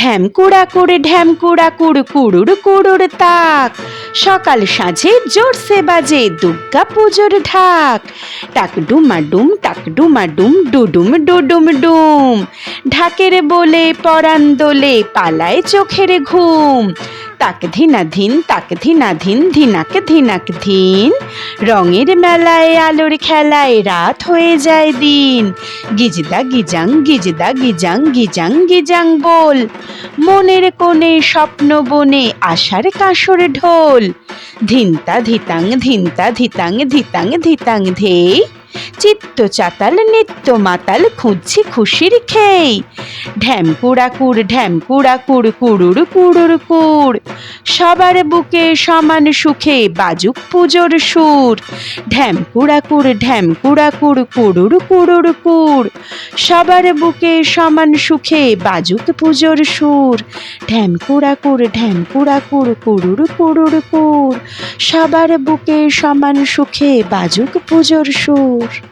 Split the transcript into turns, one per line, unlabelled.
ঢ্যাম কুড়া কুড়, ঢ্যাম কুড়া কুড়, কুড়ুর কুড়ুর তাক। সকাল সাঁঝে জোর সে বাজে দুর্গা পুজোর ঢাক। টাক ডুমা ডুম, টাক ডুমা ডুম, ডুডুম ডুডুম ডুম। ঢাকের বলে পরান দোলে পালায় চোখের ঘুম। তাক ধিনা ধিন, তাক ধিনা ধিন, ধিনাক ধিনাক ধিন। রঙের মেলায় আলোর খেলায় রাত হয়ে যায় দিন। গিজদা গিজাং গিজদা গিজাং গিজাং গিজাং বল মনের কোণে স্বপ্ন বনে আশার কাঁসর ঢোল। ধিনতা ধিতাং ধিনতা ধিতাং ধিতাং ধিতাং ধেই চিত্ত চাতাল নিত্য মাতাল খুঁজছি খুশির খেই। ঢ্যাম কুড়াকুড় ঢ্যাম কুড়াকুড়, কুড়ুর কুড়ুর কুড়। সবার বুকে সমান সুখে বাজুক পুজোর সুর। ঢ্যাম কুড়াকুড় ঢ্যাম কুড়াকুড়, কুড়ুর কুড়ুর কুড়। সবার বুকে সমান সুখে বাজুক পুজোর সুর। ঢ্যাম কুড়াকুড় ঢ্যাম কুড়াকুড়, কুড়ুর কুড়ুর কুড়। সবার বুকে সমান সুখে বাজুক পুজোর সুর।